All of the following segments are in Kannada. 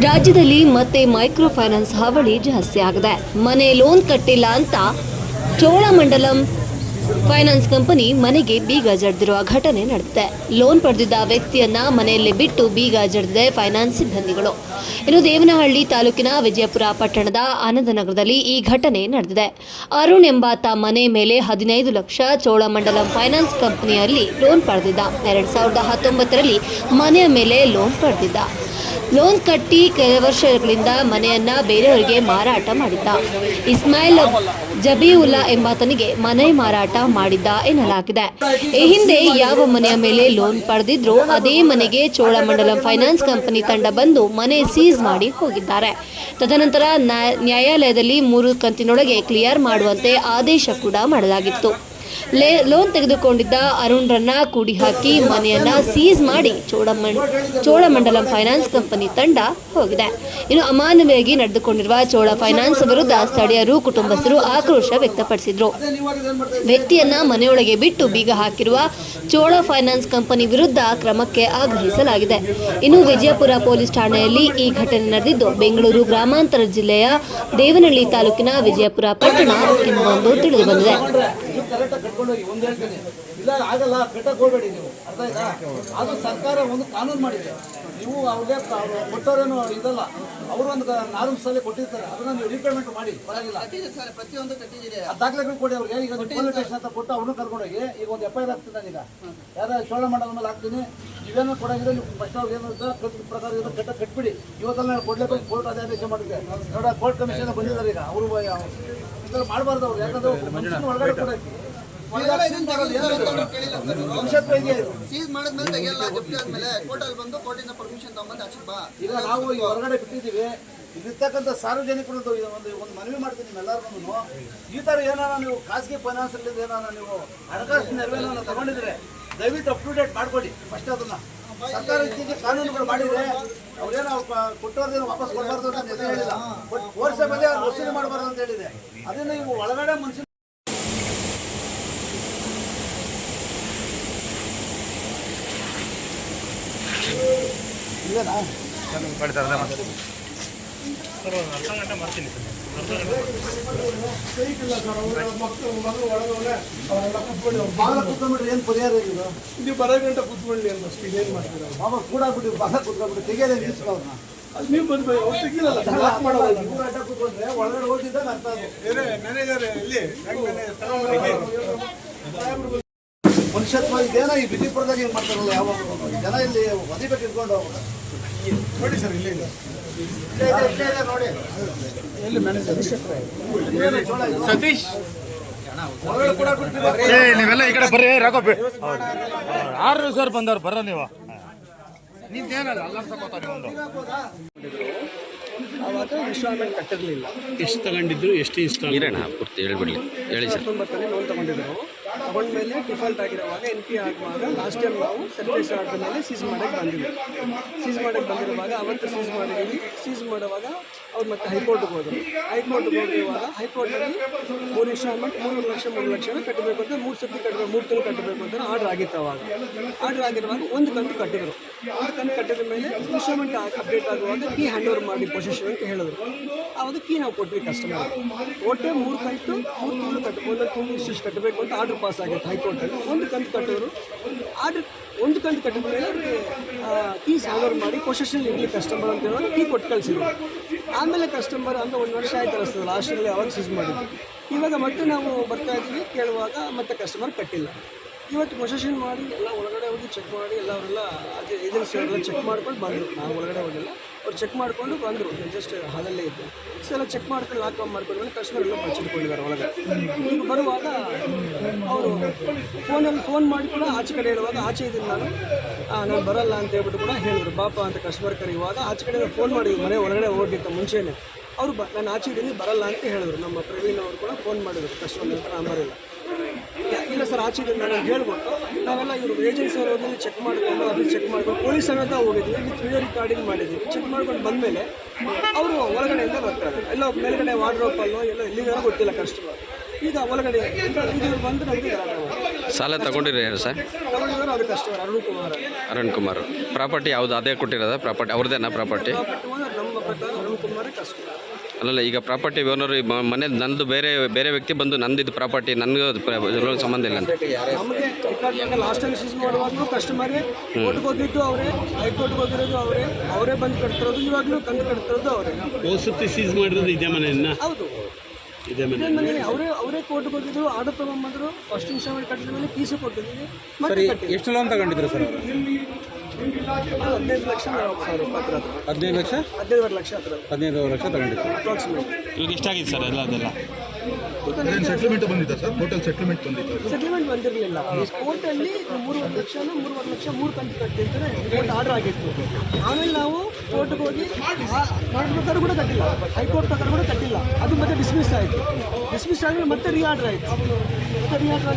ರಾಜ್ಯದಲ್ಲಿ ಮತ್ತೆ ಮೈಕ್ರೋ ಫೈನಾನ್ಸ್ ಹಾವಳಿ ಜಾಸ್ತಿ ಆಗಿದೆ ಮನೆ ಲೋನ್ ಕಟ್ಟಿಲ್ಲ ಅಂತ ಚೋಳಮಂಡಲಂ ಫೈನಾನ್ಸ್ ಕಂಪನಿ ಮನೆಗೆ ಬೀಗ ಜಡ್ದಿರುವ ಘಟನೆ ನಡೆದಿದೆ. ಲೋನ್ ಪಡೆದಿದ್ದ ವ್ಯಕ್ತಿಯನ್ನ ಮನೆಯಲ್ಲಿ ಬಿಟ್ಟು ಬೀಗ ಜಡ್ದಿದೆ ಫೈನಾನ್ಸ್ ಸಿಬ್ಬಂದಿಗಳು. ಇನ್ನು ದೇವನಹಳ್ಳಿ ತಾಲೂಕಿನ ವಿಜಯಪುರ ಪಟ್ಟಣದ ಆನಂದನಗರದಲ್ಲಿ ಈ ಘಟನೆ ನಡೆದಿದೆ. ಅರುಣ್ ಎಂಬಾತ ಮನೆ ಮೇಲೆ ಹದಿನೈದು ಲಕ್ಷ ಚೋಳಮಂಡಲಂ ಫೈನಾನ್ಸ್ ಕಂಪನಿಯಲ್ಲಿ ಲೋನ್ ಪಡೆದಿದ್ದ. ಎರಡ್ ಸಾವಿರದ ಹತ್ತೊಂಬತ್ತರಲ್ಲಿ ಮನೆಯ ಮೇಲೆ ಲೋನ್ ಪಡೆದಿದ್ದ. ಲೋನ್ ಕಟ್ಟಿ ಕೆಲ ವರ್ಷಗಳಿಂದ ಮನೆಯನ್ನ ಬೇರೆಯವರಿಗೆ ಮಾರಾಟ ಮಾಡಿದ್ದ. ಇಸ್ಮಾಯಿಲ್ ಜಬೀವುಲ್ಲಾ ಎಂಬಾತನಿಗೆ ಮನೆ ಮಾರಾಟ ಮಾಡಿದ್ದ ಎನ್ನಲಾಗಿದೆ. ಈ ಹಿಂದೆ ಯಾವ ಮನೆಯ ಮೇಲೆ ಲೋನ್ ಪಡೆದಿದ್ರು ಅದೇ ಮನೆಗೆ ಚೋಳಮಂಡಲಂ ಫೈನಾನ್ಸ್ ಕಂಪನಿ ತಂಡ ಬಂದು ಮನೆ ಸೀಸ್ ಮಾಡಿ ಹೋಗಿದ್ದಾರೆ. ತದನಂತರ ನ್ಯಾಯ- ನ್ಯಾಯಾಲಯದಲ್ಲಿ ಮೂರು ಕಂತಿನೊಳಗೆ ಕ್ಲಿಯರ್ ಮಾಡುವಂತೆ ಆದೇಶ ಕೂಡ ಮಾಡಲಾಗಿತ್ತು. ಲೋನ್ ತೆಗೆದುಕೊಂಡಿದ್ದ ಅರುಣ್ರನ್ನ ಕೂಡಿ ಹಾಕಿ ಮನೆಯನ್ನ ಸೀಸ್ ಮಾಡಿ ಚೋಳಮಂಡ್, ಚೋಳಮಂಡಲಂ ಫೈನಾನ್ಸ್ ಕಂಪನಿ ತಂಡ ಹೋಗಿದೆ. ಇನ್ನು ಅಮಾನವೀಯವಾಗಿ ನಡೆದುಕೊಂಡಿರುವ ಚೋಳ ಫೈನಾನ್ಸ್ ವಿರುದ್ಧ ಸ್ಥಳೀಯರು, ಕುಟುಂಬಸ್ಥರು ಆಕ್ರೋಶ ವ್ಯಕ್ತಪಡಿಸಿದ್ರು. ವ್ಯಕ್ತಿಯನ್ನ ಮನೆಯೊಳಗೆ ಬಿಟ್ಟು ಬೀಗ ಹಾಕಿರುವ ಚೋಳ ಫೈನಾನ್ಸ್ ಕಂಪನಿ ವಿರುದ್ಧ ಕ್ರಮಕ್ಕೆ ಆಗ್ರಹಿಸಲಾಗಿದೆ. ಇನ್ನು ವಿಜಯಪುರ ಪೊಲೀಸ್ ಠಾಣೆಯಲ್ಲಿ ಈ ಘಟನೆ ನಡೆದಿದ್ದು, ಬೆಂಗಳೂರು ಗ್ರಾಮಾಂತರ ಜಿಲ್ಲೆಯ ದೇವನಹಳ್ಳಿ ತಾಲೂಕಿನ ವಿಜಯಪುರ ಪಟ್ಟಣ ಎಂಬುದು ತಿಳಿದು ಬಂದಿದೆ. ನೀವು ಕರೆಕ್ಟಾಗಿ ಕಟ್ಕೊಂಡೋಗಿ ಒಂದು ಹೇಳ್ತೀನಿ. ಇಲ್ಲ, ಆಗಲ್ಲ ಕಟ್ಟಕ್ಕೆ ನೀವು. ಅರ್ಥ ಆಯ್ತಾ? ಅದು ಸರ್ಕಾರ ಒಂದು ಕಾನೂನು ಮಾಡಿದೆ. ನೀವು ಅವ್ರಿಗೆ ಅವ್ರು ಕೊಟ್ಟೋರೇನು ಇದಲ್ಲ. ಅವರು ಒಂದು ನಾರ್ಮ್ಸ್ ಸಲ ಕೊಟ್ಟಿರ್ತಾರೆ. ಅದನ್ನ ನೀವು ರೀಪೇಮೆಂಟ್ ಮಾಡಿ. ಸರ್ ಪ್ರತಿಯೊಂದು ದಾಖಲೆಗಳು ಕೊಡಿ ಅವ್ರಿಗೆ. ಈಗ ಪೊಲೀಸ್ ಸ್ಟೇಷನ್ ಅಂತ ಕೊಟ್ಟು ಅವ್ರನ್ನ ಕರ್ಕೊಂಡೋಗಿ ಈಗ ಒಂದು ಎಫ್ ಐ ಆರ್ ಆಗ್ತದೆ ನಾನೀಗ. ಯಾರ ಚೋಳ ಮಾಡೋದ್ರ ಮೇಲೆ ಹಾಕ್ತೀನಿ. ನೀವೇನೋ ಕೊಡಂಗಿದ್ರೆ ನೀವು ಫಸ್ಟ್ ಅವ್ರಿಗೆ ಏನು ಪ್ರತಿ ಪ್ರಕಾರ ಇದನ್ನು ಕಟ್ಟ ಕಟ್ಬಿಡಿ. ಇವತ್ತಲ್ಲ ಕೊಡ್ಲೇಬೇಕು ಕೋರ್ಟ್ ಅದೇ ಮಾಡಿದೆ ನೋಡ, ಕೋರ್ಟ್ ಕಮಿಷನ್ ಬಂದಿದ್ದಾರೆ ಈಗ. ಅವರು ಮಾಡಬಾರ್ದು ಅವ್ರು. ಯಾಕಂದ್ರೆ ಒಳಗಡೆ ಇದು ಸೀಸ್ ಮಾಡಿದ್ಮೇಲೆ ತೆಗಿಯಲ್ಲ ಜಪ್ತಿ ಆದ್ಮೇಲೆ ಕೋರ್ಟಲ್ಲಿ ಬಂದು ಕೋರ್ಟಿಂದ ಪರ್ಮಿಷನ್ ತಗೊಂಬಂದು ಆಚೆ ಬಾ. ಈಗ ನಾವು ಈ ಹೊರಗಡೆ ಬಿಟ್ಟಿದ್ದೀವಿ. ಇಲ್ಲಿರ್ತಕ್ಕಂಥ ಸಾರ್ವಜನಿಕರು ಒಂದು ಒಂದು ಮನವಿ ಮಾಡ್ತೀನಿ ನಿಮ್ಮೆಲ್ಲರೂ ಈ ಥರ ಏನಾರ ನೀವು ಖಾಸಗಿ ಫೈನಾನ್ಸಲ್ಲಿ ಏನಾರ ನೀವು ಹಣಕಾಸು ನೆರವೇನ ತಗೊಂಡಿದ್ರೆ ದಯವಿಟ್ಟು ಅಪ್ ಟು ಡೇಟ್ ಮಾಡ್ಕೊಡಿ ಫಸ್ಟ್ ಅದನ್ನ. ಸರ್ಕಾರ ಇತ್ತೀಚೆಗೆ ಕಾನೂನುಗಳು ಮಾಡಿದ್ರೆ ಅವ್ರೇನು ಅವ್ರು ಕೊಟ್ಟವ್ರದೇನು ವಾಪಸ್ ಕೊಡಬಾರ್ದು ಅಂತ ಹೇಳಿಲ್ಲ. ಬಟ್ ಕೋರ್ಸ ಮೇಲೆ ಅವ್ರು ವಸೂಲಿ ಮಾಡಬಾರ್ದು ಅಂತ ಹೇಳಿದೆ. ಅದನ್ನ ನೀವು ಒಳಗಡೆ ಮನುಷ್ಯ ಇದೇನಾ ಬಾಲ ಕುತ್ಕೊಂಡ್ಬಿಟ್ರೆ ಏನು ಪರಿಹಾರ ಇದು ನೀವು ಬರೋ ಗಂಟೆ ಕೂತ್ಕೊಳ್ಳಿ ಅಂತ ಅಷ್ಟು ಏನು ಮಾಡ್ತೀರಾ? ಬಾಬಾ ಕೂಡಾಕ್ಬಿಟ್ಟು ಬಾಲ ಕುತ್ಕೊಂಡ್ಬಿಟ್ಟು ತೆಗೆಯೋದೇ ನಿಲ್ಸ್ಕೊ ಅವ್ರನ್ನ ಅದು ನೀವು ಬಂದು ಅವ್ರು ತೆಗಿಲಲ್ಲ ಲಾಕ್ ಮಾಡೋದು ಮೂರು ಗಂಟೆ ಕೂತ್ಕೊಂಡ್ರೆ ಒಳಗಡೆ ಹೋಗಿದ್ದಾಗ ಅರ್ಥ ಮ್ಯಾನೇಜರ್ ಇಲ್ಲಿ ಮನುಷ್ಯತ್ವ ಇದೇನೋ ಈ ಬಿಜಿಪುರದಾಗ ಏನು ಮಾಡ್ತಾರಲ್ಲ ಯಾವಾಗ ಜನ ಇಲ್ಲಿ ಒದಿಬೇಕು ಇಟ್ಕೊಂಡು ನೋಡಿ ಸರ್ ಇಲ್ಲಿ ಇದೆ. ಇಲ್ಲೇ ಇದೆ, ಇಲ್ಲೇ ನೋಡಿ ಎಲ್ಲಿ ಮ್ಯಾನೇಜರ್? ಸತೀಶ್. ಏ ನೀವೆಲ್ಲ ಈ ಕಡೆ ಬರ್ರಿ ರಾಘೋ ಆರು ಸರ್ ಬಂದವ್ರು? ಬರ್ರ ನೀವು. ಆವಾಗ ಇನ್ಸ್ಟಾಲ್ಮೆಂಟ್ ಕಟ್ಟಿರಲಿಲ್ಲ. ಎಷ್ಟು ತಗೊಂಡಿದ್ರು ಎಷ್ಟು ಇನ್ಸ್ಟಾಲ್ ಇರೋಣ ಪೂರ್ತಿ ಹೇಳ್ಬಿಡ್ಲಿ ಹೇಳಿ ಸರ್ ತೊಂಬತ್ತನೇ ಲೋನ್ ತಗೊಂಡಿದ್ರು. ತಗೊಂಡ್ಮೇಲೆ ಡಿಫಾಲ್ಟ್ ಆಗಿರುವಾಗ ಎನ್ ಪಿ ಆಗುವಾಗ ಲಾಸ್ಟ್ ಟೈಮ್ ನಾವು ಸರ್ಫೇಸ್ ಆರ್ಡರ್ ಮೇಲೆ ಸೀಸ್ ಮಾಡೋಕ್ಕೆ ಬಂದಿದ್ವಿ. ಸೀಸ್ ಮಾಡೋಕ್ಕೆ ಬಂದಿರುವಾಗ ಅವತ್ತು ಸೀಸ್ ಮಾಡಿದ್ದೀವಿ ಸೀಸ್ ಮಾಡುವಾಗ ಅವ್ರು ಮತ್ತೆ ಹೈಕೋರ್ಟ್ಗೆ ಹೋದರು. ಹೈಕೋರ್ಟ್ಗೆ ಹೋಗಿರುವಾಗ ಹೈಕೋರ್ಟಲ್ಲಿ ಮೂರು ಇನ್ಸ್ಟಾಲ್ಮೆಂಟ್ ಮೂರು ಲಕ್ಷ ಮೂರು ಲಕ್ಷ ಕಟ್ಟಬೇಕು ಅಂತ ಮೂರು ಸರ್ತಿ ಕಟ್ಟಬೇಕು, ಮೂರು ತಿಂಗಳು ಕಟ್ಟಬೇಕು ಅಂತ ಆರ್ಡರ್ ಆಗಿತ್ತು ಅವಾಗ. ಆರ್ಡರ್ ಆಗಿರುವಾಗ ಒಂದು ಕಂತು ಕಟ್ಟಿದ್ರು. ಒಂದು ಕಂತು ಕಟ್ಟಿದ ಮೇಲೆ ಇನ್ಸ್ಟಾಲ್ಮೆಂಟ್ ಅಪ್ಡೇಟ್ ಆಗುವಾಗ ಕೀ ಹ್ಯಾಂಡ್ ಓವರ್ ಮಾಡಿ ಪೊಸಿಷನ್ ಅಂತ ಹೇಳಿದ್ರು. ಆವಾಗ ಕೀ ನಾವು ಕೊಟ್ವಿ ಕಸ್ಟಮರ್ ಒಟ್ಟೆ ಮೂರು ಕಂತು, ಮೂರು ತಿಂಗಳು ಕಟ್ಟಬೋದು ಇಷ್ಟು ಕಟ್ಟಬೇಕು ಅಂತ ಆರ್ಡರ್ ಪಾಸ್ ಆಗಿತ್ತು ಹೈಕೋರ್ಟಲ್ಲಿ. ಒಂದು ಕಂತು ಕಟ್ಟೋರು ಆರ್ಡರ್ ಒಂದು ಕಂತು ಕಟ್ಟಿದ ಮೇಲೆ ಅವ್ರಿಗೆ ಕೀ ಹ್ಯಾಂಡ್ ಮಾಡಿ ಪೊಸಿಷನ್ ಇರಲಿ ಕಸ್ಟಮರ್ ಅಂತ ಹೇಳೋದು ಟೀ ಕೊಟ್ಟು ಕಳಿಸಿದ್ರು. ಆಮೇಲೆ ಕಸ್ಟಮರ್ ಅಂದರೆ ಒಂದು ವರ್ಷ ಆಯ್ತು ಅನಿಸ್ತದೆ. ಲಾಸ್ಟಲ್ಲಿ ಅವಾಗ ಸೀಸ್ ಮಾಡಿದ್ದು. ಇವಾಗ ಮತ್ತೆ ನಾವು ಬರ್ತಾ ಇದ್ದೀವಿ. ಕೇಳುವಾಗ ಮತ್ತೆ ಕಸ್ಟಮರ್ ಕಟ್ಟಿಲ್ಲ. ಇವತ್ತು ಪೊಸೆಷನ್ ಮಾಡಿ, ಎಲ್ಲ ಒಳಗಡೆ ಹೋಗಿ ಚೆಕ್ ಮಾಡಿ, ಎಲ್ಲ ಅವರೆಲ್ಲ ಅದೇ ಏಜೆನ್ಸಿ ಅವರೆಲ್ಲ ಚೆಕ್ ಮಾಡ್ಕೊಂಡು ಬಂದರು. ನಾವು ಒಳಗಡೆ ಹೋಗಿಲ್ಲ. ಅವ್ರು ಚೆಕ್ ಮಾಡಿಕೊಂಡು ಬಂದರು. ಜಸ್ಟ್ ಹಾಲಲ್ಲೇ ಇದ್ದೆ. ಸೊ ಎಲ್ಲ ಚೆಕ್ ಮಾಡ್ಕೊಂಡು ಲಾಕ್ ಆಫ್ ಮಾಡ್ಕೊಂಡು ಕಸ್ಟಮರ್ ಎಲ್ಲ ಬಚ್ಚಿಟ್ಕೊಂಡಿದ್ದಾರೆ ಒಳಗೆ. ಈಗ ಬರುವಾಗ ಅವರು ಫೋನಲ್ಲಿ ಫೋನ್ ಮಾಡಿ ಕೂಡ ಆಚೆ ಕಡೆ ಹೇಳುವಾಗ ಆಚೆ ಇದ್ದೀನಿ ನಾನು. ನಾನು ಬರಲ್ಲ ಅಂತ ಹೇಳ್ಬಿಟ್ಟು ಕೂಡ ಹೇಳಿದ್ರು. ಬಾಪ, ಅಂತ ಕಸ್ಟಮರ್ ಕರೆಯುವಾಗ ಆಚೆ ಕಡೆ ಫೋನ್ ಮಾಡಿದ್ರು. ಮನೆ ಒಳಗಡೆ ಹೋಗಿತ್ತು ಮುಂಚೆನೇ. ಅವರು ಬ, ನಾನು ಆಚೆ ಇದ್ದೀನಿ, ಬರಲ್ಲ ಅಂತ ಹೇಳಿದ್ರು. ನಮ್ಮ ಪ್ರವೀಣ್ ಅವರು ಕೂಡ ಫೋನ್ ಮಾಡಿದ್ರು. ಕಸ್ಟಮರ್ ನಂಬರ್ ಇಲ್ಲ ಸರ್ ನಾನು ಹೇಳ್ಬಿಟ್ಟು ನಾವೆಲ್ಲ ಇವರು ಏಜೆನ್ಸಿ ಅವರು ಹೋಗಿ ಚೆಕ್ ಮಾಡಿಕೊಂಡು ಅದನ್ನು ಚೆಕ್ ಮಾಡ್ಕೊಂಡು ಪೊಲೀಸ್ ಸಮೇತ ಹೋಗಿದ್ವಿ. ವಿತ್ ವಿಡಿಯೋ ರಿಕಾರ್ಡಿಂಗ್ ಮಾಡಿದ್ವಿ. ಚೆಕ್ ಮಾಡ್ಕೊಂಡು ಬಂದಮೇಲೆ ಅವರು ಹೊರಗಡೆಯಿಂದ ಬರ್ತಾರೆ. ಎಲ್ಲ ಮೇಲ್ಗಡೆ ವಾರ್ಡ್ರೋಪಲ್ಲೋ ಎಲ್ಲ ಎಲ್ಲಿಗಾರೋ ಗೊತ್ತಿಲ್ಲ ಕಸ್ಟಮರ್ ಈಗ ಒಳಗಡೆ ಇದು ಬಂದು ನಮಗೆ. ಸಾಲ ತಗೊಂಡಿರಿ ಯಾರು ಸರ್? ಅವ್ರ ಕಸ್ಟಮರ್ ಅರುಣ್ ಕುಮಾರ್. ಅರುಣ್ ಕುಮಾರ್. ಪ್ರಾಪರ್ಟಿ ಯಾವುದು? ಅದೇ ಕೊಟ್ಟಿರೋದ? ಪ್ರಾಪರ್ಟಿ ಅವ್ರದ್ದೇನಾ ಪ್ರಾಪರ್ಟಿ ಪ್ರಾಪರ್ಟಿ ನಮ್ಮ ಪ್ರಕಾರ ಅರುಣ್ ಕುಮಾರ್ ಕಸ್ಟಮರ್ ಅಲ್ಲಲ್ಲ ಈಗ ಪ್ರಾಪರ್ಟಿ ಓನರ್ ಮನೆ ನಂದು ಬೇರೆ ಬೇರೆ ವ್ಯಕ್ತಿ ಬಂದು ನಂದಿದ್ದು ಪ್ರಾಪರ್ಟಿ ನನಗೂ ಲೋನ್ ಸಂಬಂಧ ಇಲ್ಲ ಅಂತ. ನಮಗೆ ಲಾಸ್ಟ್ ಟೈಮ್ ಸೀಸ್ ಮಾಡುವಾಗಲೂ ಕಸ್ಟಮರೇ ಕೋರ್ಟ್ಗೆ ಹೋಗಿದ್ದು ಅವರೇ ಹೈಕೋರ್ಟ್ಗೆ ಹೋಗಿರೋದು ಅವರೇ ಅವರೇ ಬಂದು ಕಟ್ತಿರೋದು ಇವಾಗಲೂ ಕಂತು ಕಟ್ತಿರೋದು ಅವರೇ. ವಸತಿ ಸೀಸ್ ಮಾಡಿರೋದು ಇದೇ ಮನೆಯನ್ನ ಹೌದು. ಇದೇ ಮನೆ. ಅವರೇ ಅವರೇ ಕೋರ್ಟ್ಗೆ ಹೋಗಿದ್ರು ಆರ್ಡರ್ ತಗೊಂಬಂದ್ರು ಫಸ್ಟ್ ಇನ್ಸ್ಟಾಲ್ಮೆಂಟ್ ಕಟ್ಟಿದ ಮೇಲೆ ಪೀಸು ಕೊಟ್ಟಿದ್ದೀವಿ. ಎಷ್ಟು ಲೋನ್ ತಗೊಂಡಿದ್ರು ಸರ್? ಹದಿನೈದು ಲಕ್ಷ ನಲವತ್ತು ಸಾವಿರ ರೂಪಾಯಿ ಹತ್ರ. ಹತ್ರ. ಹದಿನೈದು ಲಕ್ಷ? ಹದಿನೈದುವರೆ ಲಕ್ಷ ಹತ್ರ. ಹದಿನೈದು ಲಕ್ಷ ಅಪ್ರಾಕ್ಸಿಮೇಟ್ ಇವಾಗ ಎಷ್ಟಾಗಿದೆ ಸರ್ ಎಲ್ಲ ಅದೆಲ್ಲ? ಸೆಟ್ಲ್ಮೆಂಟ್ ಬಂದಿದೆ ಸರ್? ಹೋಟೆಲ್ ಸೆಟ್ಲ್ಮೆಂಟ್ ಬಂದಿತ್ತು? ಸೆಟಲ್ಮೆಂಟ್ ಬಂದಿರಲಿಲ್ಲ. ಕೋರ್ಟಲ್ಲಿ ಮೂರುವರೆ ಲಕ್ಷ ಮೂರುವರೆ ಲಕ್ಷ, ಮೂರು ಕಂತು ಕಟ್ಟಿ ಅಂತಾರೆ. ಕೋರ್ಟ್ ಆರ್ಡರ್ ಆಗಿತ್ತು. ಆಮೇಲೆ ನಾವು ಕೋರ್ಟ್ಗೆ ಹೋಗಿ ಪ್ರಕಾರ ಕೂಡ ಕಟ್ಟಿಲ್ಲ. ಹೈಕೋರ್ಟ್ ಪ್ರಕಾರ ಕೂಡ ಕಟ್ಟಿಲ್ಲ. ಅದು ಮತ್ತೆ ಡಿಸ್ಮಿಸ್ ಆಯಿತು. ಡಿಸ್ಮಿಸ್ ಆದಮೇಲೆ ಮತ್ತೆ ರೀ ಆರ್ಡರ್ ಆಯಿತು. ಮತ್ತೆ ರೀ ಆರ್ಡರ್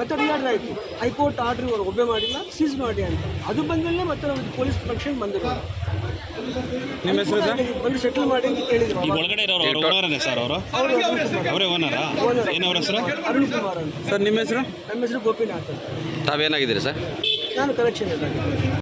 ಮತ್ತೆ ರೀ ಆರ್ಡರ್ ಆಯಿತು ಹೈಕೋರ್ಟ್ ಆರ್ಡ್ರ್ ಒಬ್ಬೆ ಮಾಡಿಲ್ಲ ಸೀಸ್ ಮಾಡಿ ಅಂತ. ಅದು ಬಂದಲ್ಲೇ ಮತ್ತೆ ಪೊಲೀಸ್ ಪ್ರೊಟೆಕ್ಷನ್ ಬಂದಿರೋ ನಿಮ್ಮ ಹೆಸರು ಸರ್? ಬಂದು ಸೆಟಲ್ ಮಾಡಿ ಅಂತ ಕೇಳಿದ್ರು. ಈಗ ಒಳಗಡೆ ಇರೋರು ಅವ್ರ ಓನರೇ ಸರ್ ಅವರು? ಅವರೇ ಓನರಾ ಏನವ್ರ ಹೆಸರು. ಅರುಣ್ ಕುಮಾರ್ ಅಂತ. ಸರ್ ನಿಮ್ಮ ಹೆಸರು? ನಮ್ಮ ಹೆಸರು ಗೋಪಿನಾಥ್ ತಾವೇನಾಗಿದ್ದೀರಿ ಸರ್? ನಾನು ಕಲೆಕ್ಷನ್